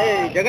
ಏಯ್ ಜಗ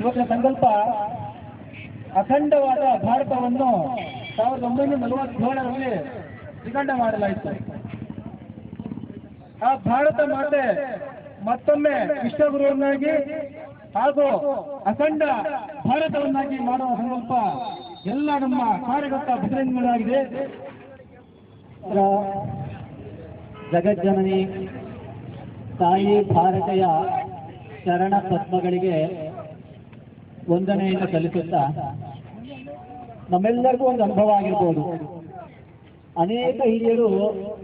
ಇವತ್ತಿನ ಸಂಕಲ್ಪ ಅಖಂಡವಾದ ಭಾರತವನ್ನು ಸಾವಿರದ ಒಂಬೈನೂರ ನಲವತ್ತೇಳರಲ್ಲಿ ವಿಖಂಡ ಮಾಡಲಾಯಿತು. ಆ ಭಾರತ ಮಾತೆ ಮತ್ತೊಮ್ಮೆ ವಿಶ್ವಗುರುವನ್ನಾಗಿ ಹಾಗೂ ಅಖಂಡ ಭಾರತವನ್ನಾಗಿ ಮಾಡುವ ಸಂಕಲ್ಪ ಎಲ್ಲ ನಮ್ಮ ಕಾರ್ಯಕರ್ತ ಬದಲಾವಣೆಗಳಾಗಿದೆ ಜಗಜ್ಜನನಿ, ತಾಯಿ ಭಾರತೀಯ ಶರಣ ಪದ್ಮಗಳಿಗೆ ವಂದನೆಯನ್ನು ಸಲ್ಲಿಸುತ್ತಾ ನಮ್ಮೆಲ್ಲರಿಗೂ ಒಂದು ಅನುಭವ ಆಗಿರ್ಬೋದು. ಅನೇಕ ಹಿರಿಯರು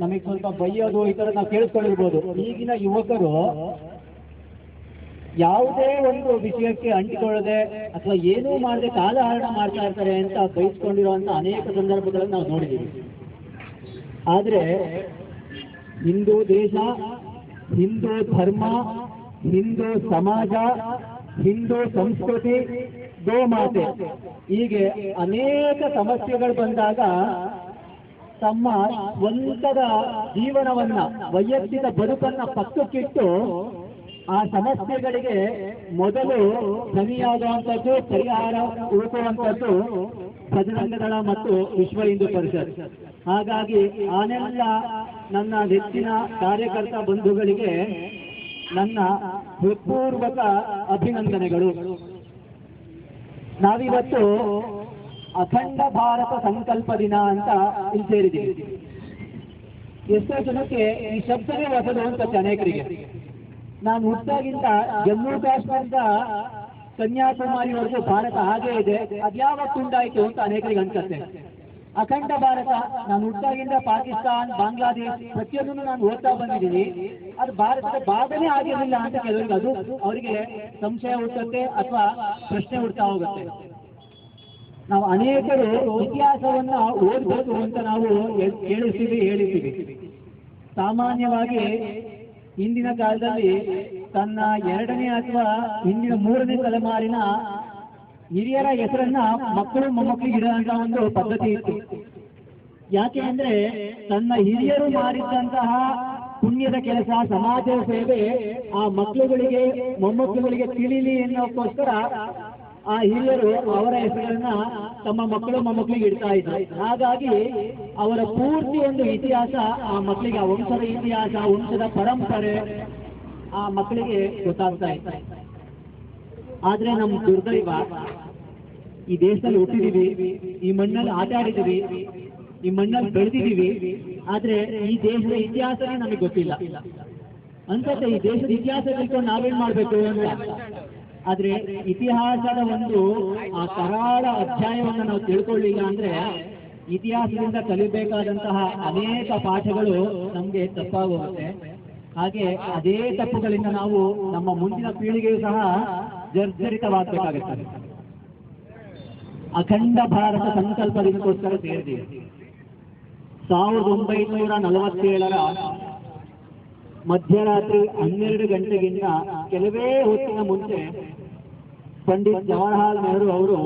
ನಮಗೆ ಸ್ವಲ್ಪ ಬೈಯೋದು ಈ ಥರ ನಾವು ಕೇಳಿಸ್ಕೊಂಡಿರ್ಬೋದು. ಈಗಿನ ಯುವಕರು ಯಾವುದೇ ಒಂದು ವಿಷಯಕ್ಕೆ ಅಂಟಿಕೊಳ್ಳದೆ ಅಥವಾ ಏನೂ ಮಾಡದೆ ಕಾಲಹರಣ ಮಾಡ್ತಾ ಇರ್ತಾರೆ ಅಂತ ಬಯಸ್ಕೊಂಡಿರುವಂತ ಅನೇಕ ಸಂದರ್ಭಗಳನ್ನು ನಾವು ನೋಡಿದ್ದೀವಿ. ಆದರೆ ಹಿಂದೂ ದೇಶ, ಹಿಂದೂ ಧರ್ಮ, ಹಿಂದೂ ಸಮಾಜ, ಹಿಂದೂ ಸಂಸ್ಕೃತಿ ಗೋಮಾತೆ ಹೀಗೆ ಅನೇಕ ಸಮಸ್ಯೆಗಳು ಬಂದಾಗ ತಮ್ಮ ಸ್ವಂತದ ಜೀವನವನ್ನ, ವೈಯಕ್ತಿಕ ಬದುಕನ್ನ ಪಕ್ಕಕ್ಕಿಟ್ಟು ಆ ಸಮಸ್ಯೆಗಳಿಗೆ ಮೊದಲು ಧ್ವನಿಯಾಗುವಂಥದ್ದು ಪರಿಹಾರ ಹುಡುಕುವಂಥದ್ದು ಬಜರಂಗದಳ ಮತ್ತು ವಿಶ್ವ ಹಿಂದೂ ಪರಿಷತ್. ಹಾಗಾಗಿ ಆನೆಲ್ಲ ನನ್ನ ನೆಚ್ಚಿನ ಕಾರ್ಯಕರ್ತ ಬಂಧುಗಳಿಗೆ ನನ್ನ ಹೃತ್ಪೂರ್ವಕ ಅಭಿನಂದನೆಗಳು. ನಾವಿವತ್ತು ಅಖಂಡ ಭಾರತ ಸಂಕಲ್ಪ ದಿನ ಅಂತ ಇಲ್ಲಿ ಸೇರಿದ್ದೀವಿ. ಎಷ್ಟೋ ಜನಕ್ಕೆ ಈ ಶಬ್ದವೇ ಹೊಸದು ಅಂತ ಅನೇಕರಿಗೆ. ನಾನು ಹುಟ್ಟಾಗಿಂದ ಜಮ್ಮು ಕಾಶ್ಮೀರದ ಕನ್ಯಾಕುಮಾರಿವರೆಗೂ ಭಾರತ ಹಾಗೆ ಇದೆ. ಅದ್ಯಾವತ್ತು ಉಂಟಾಯಿತು ಅಂತ ಅನೇಕರಿಗೆ ಅನ್ಸುತ್ತೆ. ಅಖಂಡ ಭಾರತ, ನಾನು ಹುಟ್ಟಾಗಿಂದ ಪಾಕಿಸ್ತಾನ್, ಬಾಂಗ್ಲಾದೇಶ್ ಪ್ರತಿಯೊಂದನ್ನು ನಾನು ಓದ್ತಾ ಬಂದಿದ್ದೀನಿ. ಅದು ಭಾರತದ ಭಾಗನೇ ಆಗಿರಲಿಲ್ಲ ಅಂತ ಕೆಲವರಿಗೆ ಅದು ಅವರಿಗೆ ಸಂಶಯ ಹುಟ್ಟುತ್ತೆ ಅಥವಾ ಪ್ರಶ್ನೆ ಹುಡ್ತಾ ಹೋಗುತ್ತೆ. ನಾವು ಅನೇಕರು ಇತಿಹಾಸವನ್ನ ಓದ್ಬೋದು ಅಂತ ನಾವು ಕೇಳಿಸ್ತೀವಿ ಹೇಳಿರ್ತೀವಿ. ಸಾಮಾನ್ಯವಾಗಿ ಹಿಂದಿನ ಕಾಲದಲ್ಲಿ ತನ್ನ ಎರಡನೇ ಅಥವಾ ಹಿಂದಿನ ಮೂರನೇ ತಲೆಮಾರಿನ ಹಿರಿಯರ ಹೆಸರನ್ನ ಮಕ್ಕಳು ಮೊಮ್ಮಕ್ಕಳಿಗೆ ಇಡುವಂತ ಒಂದು ಪದ್ಧತಿ ಇತ್ತು. ಯಾಕೆ ಅಂದ್ರೆ ತನ್ನ ಹಿರಿಯರು ಮಾಡಿದ್ದಂತಹ ಪುಣ್ಯದ ಕೆಲಸ ಸಮಾಜ ಸೇವೆ ಆ ಮಕ್ಕಳುಗಳಿಗೆ, ಮೊಮ್ಮಕ್ಕಳುಗಳಿಗೆ ತಿಳಿಲಿ ಎನ್ನುವಕ್ಕೋಸ್ಕರ ಆ ಹಿರಿಯರು ಅವರ ಹೆಸರನ್ನ ತಮ್ಮ ಮಕ್ಕಳು ಮೊಮ್ಮಕ್ಕಳಿಗೆ ಇಡ್ತಾ ಇದ್ರು. ಹಾಗಾಗಿ ಅವರ ಪೂರ್ತಿ ಒಂದು ಇತಿಹಾಸ ಆ ಮಕ್ಕಳಿಗೆ, ಆ ವಂಶದ ಇತಿಹಾಸ ವಂಶದ ಪರಂಪರೆ ಆ ಮಕ್ಕಳಿಗೆ ಗೊತ್ತಾಗ್ತಾ ಇತ್ತು. ಆದ್ರೆ ನಮ್ ದುರ್ದೈವ ಈ ದೇಶದಲ್ಲಿ ಹುಟ್ಟಿದೀವಿ, ಈ ಮಣ್ಣಲ್ಲಿ ಆಟ ಆಡಿದೀವಿ, ಈ ಮಣ್ಣಲ್ಲಿ ಬೆಳೆದಿದೀವಿ. ಆದ್ರೆ ಈ ದೇಶದ ಇತಿಹಾಸನೇ ನಮಗೆ ಗೊತ್ತಿಲ್ಲ. ಅಂತ ಈ ದೇಶದ ಇತಿಹಾಸ ತಿಳ್ಕೊಂಡು ನಾವೇನ್ ಮಾಡ್ಬೇಕು ಅಂತ. ಆದ್ರೆ ಇತಿಹಾಸದ ಒಂದು ಆ ಕರಾಳ ಅಧ್ಯಾಯವನ್ನು ನಾವು ತಿಳ್ಕೊಳ್ಳಿಲ್ಲ ಅಂದ್ರೆ ಇತಿಹಾಸದಿಂದ ಕಲಿಬೇಕಾದಂತಹ ಅನೇಕ ಪಾಠಗಳು ನಮ್ಗೆ ತಪ್ಪಾಗುತ್ತೆ ಹಾಗೆ ಅದೇ ತಪ್ಪುಗಳಿಂದ ನಾವು ನಮ್ಮ ಮುಂದಿನ ಪೀಳಿಗೆಯು ಸಹ ಜರ್ಜರಿತವಾಗಬೇಕಾಗುತ್ತದೆ ಅಖಂಡ ಭಾರತ ಸಂಕಲ್ಪದಿಂದಕ್ಕೋಸ್ಕರ ಸೇರಿದೆ ಸಾವಿರದ ಒಂಬೈನೂರ ನಲವತ್ತೇಳರ ಮಧ್ಯರಾತ್ರಿ ಹನ್ನೆರಡು ಗಂಟೆಗಿಂತ ಕೆಲವೇ ಹೊತ್ತಿನ ಮುಂಚೆ ಪಂಡಿತ್ ಜವಾಹರಲಾಲ್ ನೆಹರು ಅವರು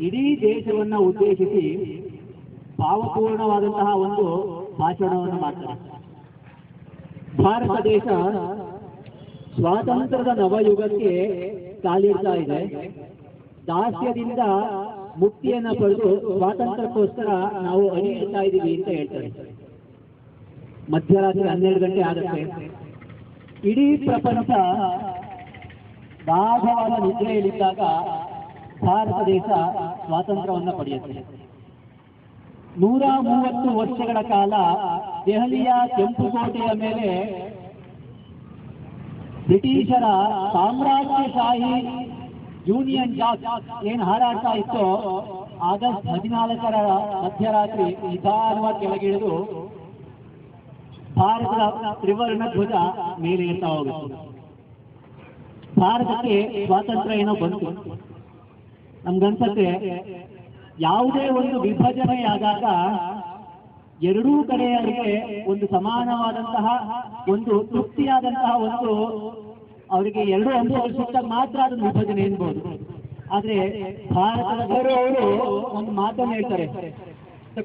ಇಡೀ ದೇಶವನ್ನ ಉದ್ದೇಶಿಸಿ ಭಾವಪೂರ್ಣವಾದಂತಹ ಒಂದು ಭಾಷಣವನ್ನು ಮಾಡ್ತಾರೆ. ಭಾರತ ದೇಶ ಸ್ವಾತಂತ್ರ್ಯದ ನವಯುಗಕ್ಕೆ ಕಾಲಿಡ್ತಾ ಇದೆ. ದಾಸ್ಯದಿಂದ ಮುಕ್ತಿಯನ್ನ ಪಡೆದು ಸ್ವಾತಂತ್ರ್ಯಕ್ಕೋಸ್ಕರ ನಾವು ಅಣಿಯಿಡ್ತಾ ಇದ್ದೀವಿ ಅಂತ ಹೇಳ್ತಾರೆ. ಮಧ್ಯರಾತ್ರಿ ಹನ್ನೆರಡು ಗಂಟೆ ಆಗುತ್ತೆ. ಇಡೀ ಪ್ರಪಂಚ ಗಾಢವಾದ ನಿದ್ರೆಯಲ್ಲಿದ್ದಾಗ ಭಾರತ ದೇಶ ಸ್ವಾತಂತ್ರ್ಯವನ್ನು ಪಡೆಯುತ್ತೆ. ನೂರ ಮೂವತ್ತು ವರ್ಷಗಳ ಕಾಲ ದೆಹಲಿಯ ಕೆಂಪುಕೋಟೆಯ ಮೇಲೆ ಬ್ರಿಟಿಷರ ಸಾಮ್ರಾಜ್ಯಶಾಹಿ ಯೂನಿಯನ್ ಜಾಕ್ ಏನ್ ಹಾರಾಡ್ತಾ ಇತ್ತೋ, ಆಗಸ್ಟ್ ಹದಿನಾಲ್ಕರ ಮಧ್ಯರಾತ್ರಿ ನಿಧಾನವಾಗಿ ಕೆಳಗಿಳಿದು ಭಾರತದ ತ್ರಿವರ್ಣ ಧ್ವಜ ಮೇಲೆ ಹೋಗುತ್ತೆ. ಭಾರತಕ್ಕೆ ಸ್ವಾತಂತ್ರ್ಯ ಏನೋ ಬಂತು. ನಮ್ಗನ್ಸತ್ತೆ, ಯಾವುದೇ ಒಂದು ವಿಭಜನೆಯಾದಾಗ ಎರಡೂ ಕಡೆಯವರಿಗೆ ಒಂದು ಸಮಾನವಾದಂತಹ, ಒಂದು ತೃಪ್ತಿಯಾದಂತಹ ಒಂದು ಅವರಿಗೆ ಎರಡು ಸಿಕ್ಕಾಗ ಮಾತ್ರ ಅದನ್ನು ವಿಭಜನೆ ಎನ್ಬಹುದು ಆದ್ರೆ ಭಾರತದ ಅವರು ಒಂದು ಮಾತನ್ನು ಹೇಳ್ತಾರೆ.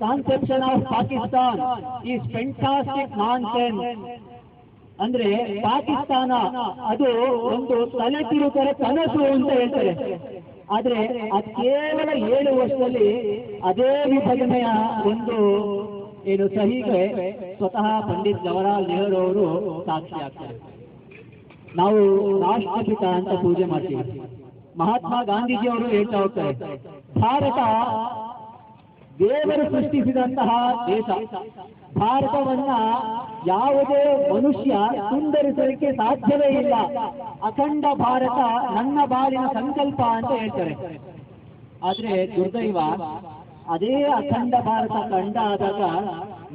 Conception of Pakistan is fantastic ನಾನ್ ಅಂದ್ರೆ ಪಾಕಿಸ್ತಾನ ಅದು ಒಂದು ತಲೆ ತಿರುಕರ ಕನಸು ಅಂತ ಹೇಳ್ತಾರೆ. ಆದ್ರೆ ಅದು ಕೇವಲ ಏಳು ವರ್ಷದಲ್ಲಿ ಅದೇ ವಿಭಜನೆಯ ಒಂದು ಏನು ಸಹಿಗೆ ಸ್ವತಃ ಪಂಡಿತ್ ಜವಾಹರಲಾಲ್ ನೆಹರು ಅವರು ಸಾಕ್ಷಿ ಆಗ್ತಾರೆ. ನಾವು ರಾಷ್ಟ್ರಪಿತ ಅಂತ ಪೂಜೆ ಮಾಡ್ತೀವಿ. ಮಹಾತ್ಮ ಗಾಂಧೀಜಿ ಅವರು ಹೇಳ್ತಾ ಹೋಗ್ತಾರೆ, ಭಾರತ ದೇವರು ಸೃಷ್ಟಿಸಿದಂತಹ ದೇಶ. ಭಾರತವನ್ನ ಯಾವುದೇ ಮನುಷ್ಯ ಸುಂದರಿಸಲಿಕ್ಕೆ ಸಾಧ್ಯವೇ ಇಲ್ಲ. ಅಖಂಡ ಭಾರತ ನನ್ನ ಬಾಳಿನ ಸಂಕಲ್ಪ ಅಂತ ಹೇಳ್ತಾರೆ. ಆದ್ರೆ ದುರ್ದೈವ, ಅದೇ ಅಖಂಡ ಭಾರತ ಕಂಡ ಆದಾಗ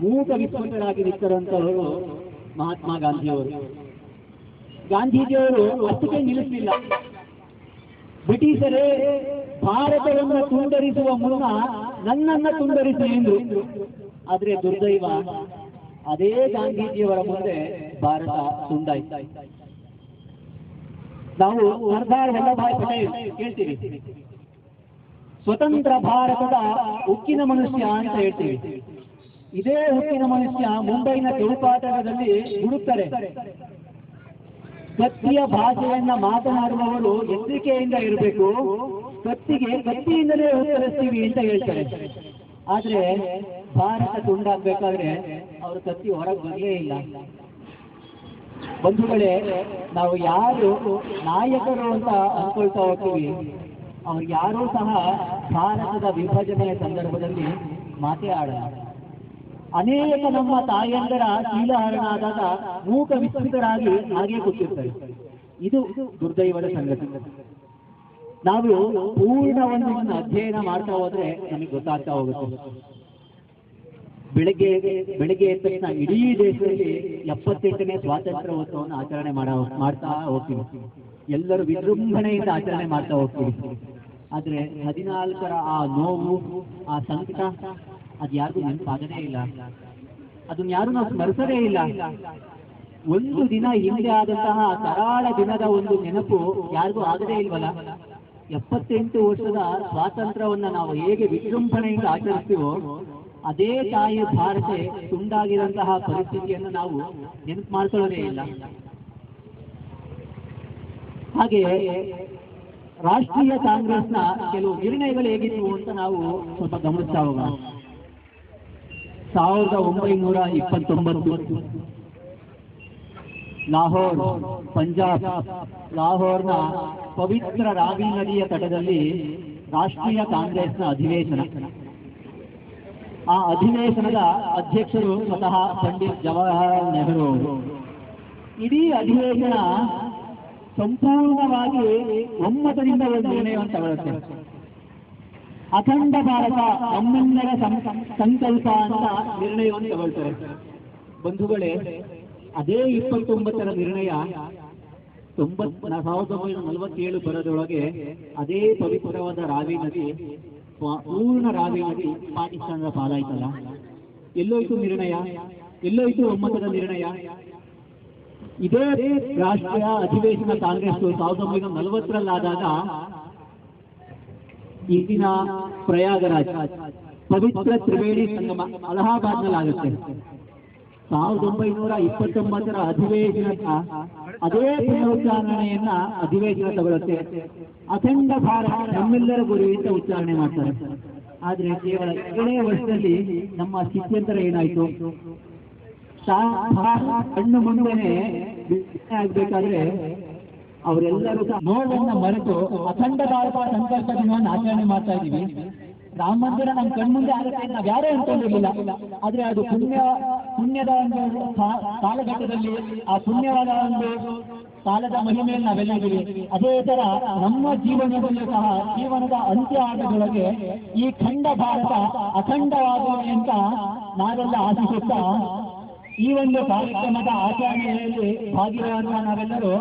ಮೂಕ ವಿಸ್ಮೃತರಾಗಿ ನಿಂತರಂತವರು ಮಹಾತ್ಮ ಗಾಂಧಿಯವರು. ಗಾಂಧೀಜಿಯವರು ಅಷ್ಟಕ್ಕೆ ನಿಲ್ಲಿಸಲಿಲ್ಲ. ಬ್ರಿಟಿಷರೇ ಭಾರತವನ್ನು ತುಂಡರಿಸುವ ಮುನ್ನ ನನ್ನನ್ನ ತುಂಡರಿಸಿ ಎಂದ್ರು ಆದ್ರೆ ದುರ್ದೈವ ಅದೇ ಗಾಂಧೀಜಿಯವರ ಮುಂದೆ ಭಾರತ ತುಂಡಾಯ್ತು. ನಾವು ಸರ್ದಾರ್ ವಲ್ಲಭಾಯ್ ಪಟೇಲ್ ಕೇಳ್ತೀವಿ. ಸ್ವತಂತ್ರ ಭಾರತದ ಉಕ್ಕಿನ ಮನುಷ್ಯ ಅಂತ ಹೇಳ್ತೀವಿ. ಇದೇ ಉಕ್ಕಿನ ಮನುಷ್ಯ ಮುಂಬೈನ ಚೌಕಾಟದಲ್ಲಿ ಹುಡುಕ್ತಾರೆ. ಕತ್ತಿಯ ಭಾಷೆಯನ್ನ ಮಾತನಾಡುವವರು ಎಚ್ಚರಿಕೆಯಿಂದ ಇರಬೇಕು. ಕತ್ತಿಗೆ ಗತ್ತಿಯಿಂದಲೇ ಉತ್ತರಿಸ್ತೀವಿ ಅಂತ ಹೇಳ್ತಾರೆ. ಆದ್ರೆ ಭಾರತ ತುಂಡಾಗ್ಬೇಕಾದ್ರೆ ಅವ್ರ ಕತ್ತಿ ಹೊರಗೆ ಬರಲೇ ಇಲ್ಲ. ಬಂಧುಗಳೇ, ನಾವು ಯಾರು ನಾಯಕರು ಅಂತ ಅನ್ಕೊಳ್ತಾ ಹೋಗ್ತೀವಿ. ಅವ್ರು ಯಾರೂ ಸಹ ಭಾರತದ ವಿಭಜನೆಯ ಸಂದರ್ಭದಲ್ಲಿ ಮಾತೇ ಆಡಲ್ಲ. ಅನೇಕ ನಮ್ಮ ತಾಯಂದರ ಶೀಲಹರಣ ಆದಾಗ ಮೂಕ ವಿಸ್ಮಿತರಾಗಿ ಹಾಗೆ ಕೂತಿರ್ತಾರೆ. ಇದು ದುರ್ದೈವದ ಸಂಗತಿ. ನಾವು ಪೂರ್ಣ ಒಂದು ಅಧ್ಯಯನ ಮಾಡ್ತಾ ಹೋದ್ರೆ ನಮಗೆ ಗೊತ್ತಾಗ್ತಾ ಹೋಗುತ್ತೆ. ಬೆಳಗ್ಗೆ, ಬೆಳಿಗ್ಗೆ ಎದ್ದ ತಕ್ಷಣ ಇಡೀ ದೇಶದಲ್ಲಿ ಎಪ್ಪತ್ತೆಂಟನೇ ಸ್ವಾತಂತ್ರ್ಯೋತ್ಸವವನ್ನು ಆಚರಣೆ ಮಾಡ, ಮಾಡ್ತಾ ಹೋಗ್ತೀವಿ. ಎಲ್ಲರೂ ವಿಜೃಂಭಣೆಯಿಂದ ಆಚರಣೆ ಮಾಡ್ತಾ ಹೋಗ್ತೀವಿ. ಆದ್ರೆ ಹದಿನಾಲ್ಕರ ಆ ನೋವು, ಆ ಸಂಕಟ, ಅದು ಯಾರಿಗೂ ನೆನಪಾಗದೇ ಇಲ್ಲ. ಅದನ್ನ ಯಾರು ನಾವು ಸ್ಮರಿಸದೇ ಇಲ್ಲ. ಒಂದು ದಿನ ಹಿಂದೆ ಆದಂತಹ ಕರಾಳ ದಿನದ ಒಂದು ನೆನಪು ಯಾರಿಗೂ ಆಗದೇ ಇಲ್ವಲ್ಲ? ಎಪ್ಪತ್ತೆಂಟು ವರ್ಷದ ಸ್ವಾತಂತ್ರ್ಯವನ್ನ ನಾವು ಹೇಗೆ ವಿಜೃಂಭಣೆಯಿಂದ ಆಚರಿಸ್ತೀವೋ, ಅದೇ ತಾಯಿ ಭಾರತೆ ತುಂಡಾಗಿರುವಂತಹ ಪರಿಸ್ಥಿತಿಯನ್ನು ನಾವು ನೆನಪು ಮಾಡ್ಕೊಳ್ಳೋದೇ ಇಲ್ಲ. ಹಾಗೆ ರಾಷ್ಟ್ರೀಯ ಕಾಂಗ್ರೆಸ್ನ ಕೆಲವು ನಿರ್ಣಯಗಳು ಹೇಗಿತ್ತು ಅಂತ ನಾವು ಸ್ವಲ್ಪ ಗಮನಿಸ್ತಾ ಹೋಗೋಣ. ಸಾವಿರದ ಒಂಬೈನೂರ ಇಪ್ಪತ್ತೊಂಬತ್ತು ಲಾಹೋರ್, ಪಂಜಾಬ್. ಲಾಹೋರ್ನ ಪವಿತ್ರ ರಾವಿ ನದಿಯ ತಟದಲ್ಲಿ ರಾಷ್ಟ್ರೀಯ ಕಾಂಗ್ರೆಸ್ನ ಅಧಿವೇಶನ. ಆ ಅಧಿವೇಶನದ ಅಧ್ಯಕ್ಷರು ಸ್ವತಃ ಪಂಡಿತ್ ಜವಾಹರಲಾಲ್ ನೆಹರು ಅವರು. ಇಡೀ ಅಧಿವೇಶನ ಸಂಪೂರ್ಣವಾಗಿ ಒಮ್ಮತದಿಂದ ಒಂದು ನಿರ್ಣಯವನ್ನು ತಗೊಳ್ಳುತ್ತೆ. ಅಖಂಡ ಭಾರತ ನಮ್ಮೆಲ್ಲರ ಸಂಕಲ್ಪ ಅಂತ ನಿರ್ಣಯವನ್ನು ತಗೊಳ್ತಾರೆ. ಬಂಧುಗಳೇ ಅದೇ ಇಪ್ಪತ್ತೊಂಬತ್ತರ ನಿರ್ಣಯ ತೊಂಬತ್ ಸಾವಿರದ ಒಂಬೈನೂರ ನಲವತ್ತೇಳು ಬರೋದೊಳಗೆ ಅದೇ ಪವಿತ್ರವಾದ ರಾವಿ ನದಿ ಪೂರ್ಣ ರಾವಿ ನದಿ ಪಾಕಿಸ್ತಾನದ ಪಾಲಾಯ್ತಲ್ಲ. ಎಲ್ಲೋಯ್ತು ನಿರ್ಣಯ? ಎಲ್ಲೋಯ್ತು ಒಮ್ಮತದ ನಿರ್ಣಯ? ಇದೇ ರಾಷ್ಟ್ರೀಯ ಅಧಿವೇಶನ ಕಾಂಗ್ರೆಸ್ ಸಾವಿರದ ಒಂಬೈನೂರ ನಲವತ್ತರಲ್ಲಾದಾಗ ಇಂದಿನ ಪ್ರಯಾಗರಾಜ್, ಪವಿತ್ರ ತ್ರಿವೇಣಿ ಸಂಗಮ ಅಲಹಾಬಾದ್ನಲ್ಲಾಗುತ್ತೆ. ಸಾವಿರದ ಒಂಬೈನೂರ ಇಪ್ಪತ್ತೊಂಬತ್ತರ ಅಧಿವೇಶನ ಅದೇ ಉಚ್ಚಾರಣೆಯನ್ನ ಅಧಿವೇಶನ ತಗೊಳ್ಳುತ್ತೆ ಅಖಂಡ ಭಾರತ ನಮ್ಮೆಲ್ಲರ ಗುರಿ ಉಚ್ಚಾರಣೆ ಮಾಡ್ತಾರೆ. ಆದ್ರೆ ಕೇವಲ ಎರಡನೇ ವರ್ಷದಲ್ಲಿ ನಮ್ಮ ಸ್ಥಿತ್ಯಂತರ ಏನಾಯ್ತು? ಕಣ್ಣು ಮುಂದೆನೆ ಆಗ್ಬೇಕಾದ್ರೆ ಅವರೆಲ್ಲರೂ ನೋವನ್ನ ಮರೆತು ಅಖಂಡ ಭಾರತ ಸಂಕಲ್ಪ ದಿನವನ್ನು ಆಚರಣೆ ಮಾಡ್ತಾ ಇದ್ದೀವಿ. ರಾಮ ಮಂದಿರ ನಮ್ಮ ಕಣ್ಮುಂದೆ ಆಗುತ್ತೆ ನಾವ್ ಯಾರೇ ಅನ್ಕೊಂಡಿರ್ಲಿಲ್ಲ. ಆದ್ರೆ ಅದು ಪುಣ್ಯ ಪುಣ್ಯದ ಒಂದು ಕಾಲಘಟ್ಟದಲ್ಲಿ ಆ ಪುಣ್ಯವಾದ ಒಂದು ಕಾಲದ ಮಹಿಮೆಯನ್ನು ನಾವೆಲ್ಲ ಇದ್ದೀವಿ ಅದೇ ತರ ನಮ್ಮ ಜೀವನದಲ್ಲಿ ಸಹ ಜೀವನದ ಅಂತ್ಯ ಆಟದೊಳಗೆ ಈ ಖಂಡ ಭಾರತ ಅಖಂಡವಾಗಲಿ ಅಂತ ನಾವೆಲ್ಲ ಆಶಿಸುತ್ತಾ, ಈ ಒಂದು ಕಾರ್ಯಕ್ರಮದ ಆಚರಣೆಯಲ್ಲಿ ಭಾಗಿಯಾಗುವ ನಾವೆಲ್ಲರೂ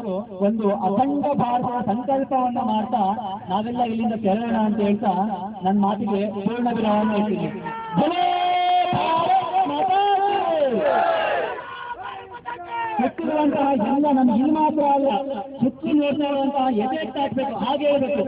ಒಂದು ಅಖಂಡ ಭಾರತದ ಸಂಕಲ್ಪವನ್ನು ಮಾಡ್ತಾ ನಾವೆಲ್ಲ ಇಲ್ಲಿಂದ ತೆರಳೋಣ ಅಂತ ಹೇಳ್ತಾ ನನ್ನ ಮಾತಿಗೆ ಪೂರ್ಣ ವಿರಾಮ ಹೇಳ್ತೀನಿ! ಹೆಚ್ಚಿರುವಂತಹ ಎಲ್ಲ ನಮ್ಮ ಇಲ್ಲಿ ಮಾತ್ರ ಅಲ್ಲ ಹೆಚ್ಚು ನೋಡ್ತಾ ಇರುವಂತಹ ಎಫೆಕ್ಟ್ ಹಾಕ್ಬೇಕು ಹಾಗೆ ಇರಬೇಕು.